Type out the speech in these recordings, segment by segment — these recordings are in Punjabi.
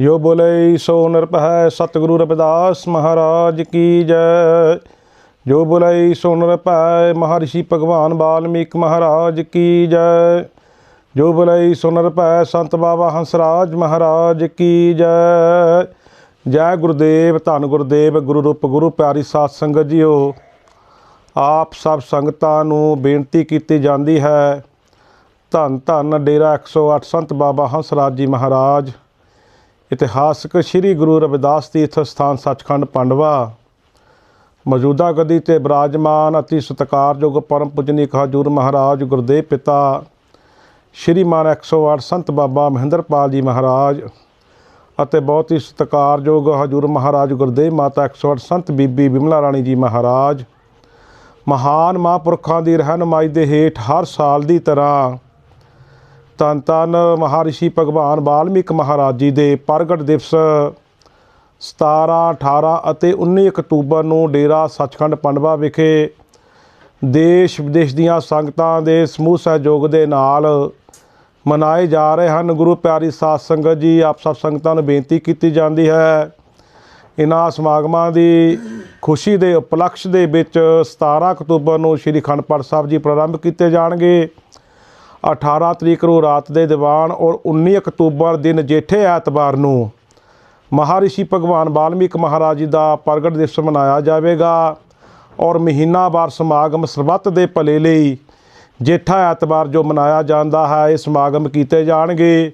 ਜੋ ਬੋਲੇ ਸੋ ਨਿਰਭੈ ਸਤਿਗੁਰੂ ਰਵਿਦਾਸ ਮਹਾਰਾਜ ਕੀ ਜੈ ਜੋ ਬੋਲੇ ਸੋ ਨਰ ਨਿਰਭੈ ਮਹਰਸ਼ੀ ਭਗਵਾਨ ਵਾਲਮੀਕ ਮਹਾਰਾਜ ਕੀ ਜੈ ਜੋ ਬੋਲੇ ਸੋ ਨਿਰਭੈ ਸੰਤ ਬਾਬਾ ਹੰਸਰਾਜ ਮਹਾਰਾਜ ਕੀ ਜੈ ਜੈ ਗੁਰਦੇਵ ਧੰਨ ਗੁਰਦੇਵ ਗੁਰੂ ਰੂਪ ਗੁਰੂ ਪਿਆਰੀ ਸਾਧ ਸੰਗਤ ਜੀਓ ਆਪ ਸਭ ਸੰਗਤਾਂ ਨੂੰ ਬੇਨਤੀ ਕੀਤੀ ਜਾਂਦੀ ਹੈ ਧੰਨ ਧੰਨ ਡੇਰਾ 108 ਸੰਤ ਬਾਬਾ ਹੰਸਰਾਜ ਜੀ ਮਹਾਰਾਜ ਇਤਿਹਾਸਕ ਸ੍ਰੀ ਗੁਰੂ ਰਵਿਦਾਸ ਤੀਰਥ ਸਥਾਨ ਸੱਚਖੰਡ ਪੰਡਵਾ। ਮੌਜੂਦਾ ਗਦੀ ਤੇ ਬਿਰਾਜਮਾਨ ਅਤੀ ਸਤਿਕਾਰਯੋਗ ਪਰਮ ਪੂਜਨੀਕ ਹਜੂਰ ਮਹਾਰਾਜ ਗੁਰਦੇਵ ਪਿਤਾ, ਸ਼੍ਰੀਮਾਨ 108 ਸੰਤ ਬਾਬਾ ਮਹਿੰਦਰਪਾਲ ਜੀ ਮਹਾਰਾਜ ਅਤੇ ਬਹੁਤ ਹੀ ਸਤਿਕਾਰਯੋਗ ਹਜੂਰ ਮਹਾਰਾਜ ਗੁਰਦੇਵ ਮਾਤਾ 108 ਸੰਤ ਬੀਬੀ ਬਿਮਲਾ ਰਾਣੀ ਜੀ ਮਹਾਰਾਜ। ਮਹਾਨ ਮਹਾਂਪੁਰਖਾਂ ਦੀ ਰਹਿਨਮਾਈ ਦੇ ਹੇਠ ਹਰ ਸਾਲ ਦੀ ਤਰ੍ਹਾਂ ਧੰਨ ਧੰਨ ਮਹਾਰਿਸ਼ੀ ਭਗਵਾਨ ਵਾਲਮੀਕ ਮਹਾਰਾਜ ਜੀ ਦੇ ਪ੍ਰਗਟ ਦਿਵਸ 17 18 ਅਤੇ 19 ਅਕਤੂਬਰ ਨੂੰ ਡੇਰਾ ਸੱਚਖੰਡ ਪੰਡਵਾ ਵਿਖੇ ਦੇਸ਼ ਵਿਦੇਸ਼ ਦੀਆਂ ਸੰਗਤਾਂ ਦੇ ਸਮੂਹ ਸਹਿਯੋਗ ਦੇ ਨਾਲ ਮਨਾਏ ਜਾ ਰਹੇ ਹਨ। ਗੁਰੂ ਪਿਆਰੀ ਸਾਧ ਸੰਗਤ ਜੀ, ਆਪ ਸਭ ਸੰਗਤਾਂ ਨੂੰ ਬੇਨਤੀ ਕੀਤੀ ਜਾਂਦੀ ਹੈ। ਇਨ੍ਹਾਂ ਸਮਾਗਮਾਂ ਦੀ ਖੁਸ਼ੀ ਦੇ ਉਪਲਕਸ਼ ਦੇ ਵਿੱਚ 17 ਅਕਤੂਬਰ ਨੂੰ ਸ੍ਰੀ ਅਖੰਡ ਪਾਠ ਸਾਹਿਬ ਜੀ ਪ੍ਰਾਰੰਭ ਕੀਤੇ ਜਾਣਗੇ। 18 ਤਰੀਕ ਨੂੰ ਰਾਤ ਦੇ ਦੀਵਾਨ ਔਰ 19 ਅਕਤੂਬਰ ਦਿਨ ਜੇਠੇ ਐਤਵਾਰ ਨੂੰ। ਮਹਾਰਿਸ਼ੀ ਭਗਵਾਨ ਵਾਲਮੀਕ ਮਹਾਰਾਜ ਜੀ ਦਾ ਪ੍ਰਗਟ ਦਿਵਸ ਮਨਾਇਆ ਜਾਵੇਗਾ ਔਰ ਮਹੀਨਾਵਾਰ ਸਮਾਗਮ ਸਰਬੱਤ ਦੇ ਭਲੇ ਲਈ ਜੇਠਾ ਐਤਵਾਰ ਜੋ ਮਨਾਇਆ ਜਾਂਦਾ ਹੈ, ਇਹ ਸਮਾਗਮ ਕੀਤੇ ਜਾਣਗੇ,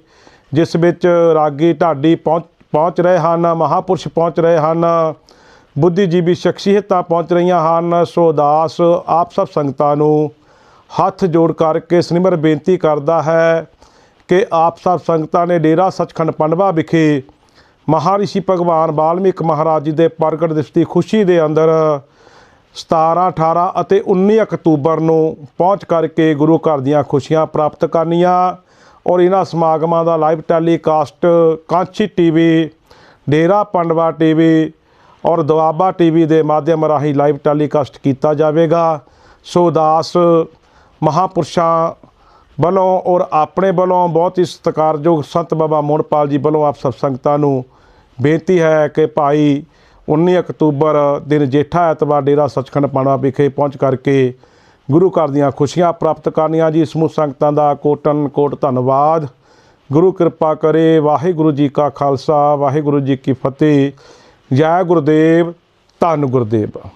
ਜਿਸ ਵਿੱਚ ਰਾਗੀ ਢਾਡੀ ਪਹੁੰਚ ਪਹੁੰਚ ਰਹੇ ਹਨ, ਮਹਾਪੁਰਸ਼ ਪਹੁੰਚ ਰਹੇ ਹਨ, ਬੁੱਧੀਜੀਵੀ ਸ਼ਖਸੀਅਤਾਂ ਪਹੁੰਚ ਰਹੀਆਂ ਹਨ, ਸੋ ਦਾਸ ਆਪ ਸਭ ਸੰਗਤਾਂ ਨੂੰ ਹੱਥ ਜੋੜ ਕਰਕੇ ਸਿਮਰ ਬੇਨਤੀ ਕਰਦਾ ਹੈ ਕਿ ਆਪ ਸਭ ਸੰਗਤਾਂ ਨੇ ਡੇਰਾ ਸੱਚਖੰਡ ਪੰਡਵਾ ਵਿਖੇ ਮਹਾਰਿਸ਼ੀ ਭਗਵਾਨ ਵਾਲਮੀਕ ਮਹਾਰਾਜ ਜੀ ਦੇ ਪ੍ਰਗਟ ਦਿਵਸ ਦੀ ਖੁਸ਼ੀ ਦੇ ਅੰਦਰ 17 18 ਅਤੇ 19 ਅਕਤੂਬਰ ਨੂੰ ਪਹੁੰਚ ਕਰਕੇ ਗੁਰੂ ਘਰ ਦੀਆਂ ਖੁਸ਼ੀਆਂ ਪ੍ਰਾਪਤ ਕਰਨੀਆਂ ਔਰ ਇਹਨਾਂ ਸਮਾਗਮਾਂ ਦਾ live telecast Kanchi TV, Dera Pandwa TV ਔਰ ਦੁਆਬਾ ਟੀਵੀ ਦੇ ਮਾਧਿਅਮ ਰਾਹੀਂ ਲਾਈਵ ਟੈਲੀਕਾਸਟ ਕੀਤਾ ਜਾਵੇਗਾ। ਸੋ ਦਾਸ ਮਹਾਪੁਰਸ਼ਾਂ ਵੱਲੋਂ ਔਰ ਆਪਣੇ ਵੱਲੋਂ ਬਹੁਤ ਹੀ ਸਤਿਕਾਰਯੋਗ ਸੰਤ ਬਾਬਾ ਮੋਹਨਪਾਲ ਜੀ ਵੱਲੋਂ ਆਪ ਸਭ ਸੰਗਤਾਂ ਨੂੰ ਬੇਨਤੀ ਹੈ ਕਿ ਭਾਈ 19 ਅਕਤੂਬਰ ਦਿਨ ਜੇਠਾ ਐਤਵਾਰ ਡੇਰਾ ਸੱਚਖੰਡ ਪਾਣਾ ਵਿਖੇ ਪਹੁੰਚ ਕਰਕੇ ਗੁਰੂ ਘਰ ਦੀਆਂ ਖੁਸ਼ੀਆਂ ਪ੍ਰਾਪਤ ਕਰਨੀਆਂ ਜੀ। ਸਮੂਹ ਸੰਗਤਾਂ ਦਾ ਕੋਟਨ ਕੋਟ ਧੰਨਵਾਦ। ਗੁਰੂ ਕਿਰਪਾ ਕਰੇ, ਵਾਹਿਗੁਰੂ ਜੀ ਕਾ ਖਾਲਸਾ, ਵਾਹਿਗੁਰੂ ਜੀ ਕੀ ਫਤਿਹ। ਜੈ ਗੁਰਦੇਵ, ਧੰਨ ਗੁਰਦੇਵ।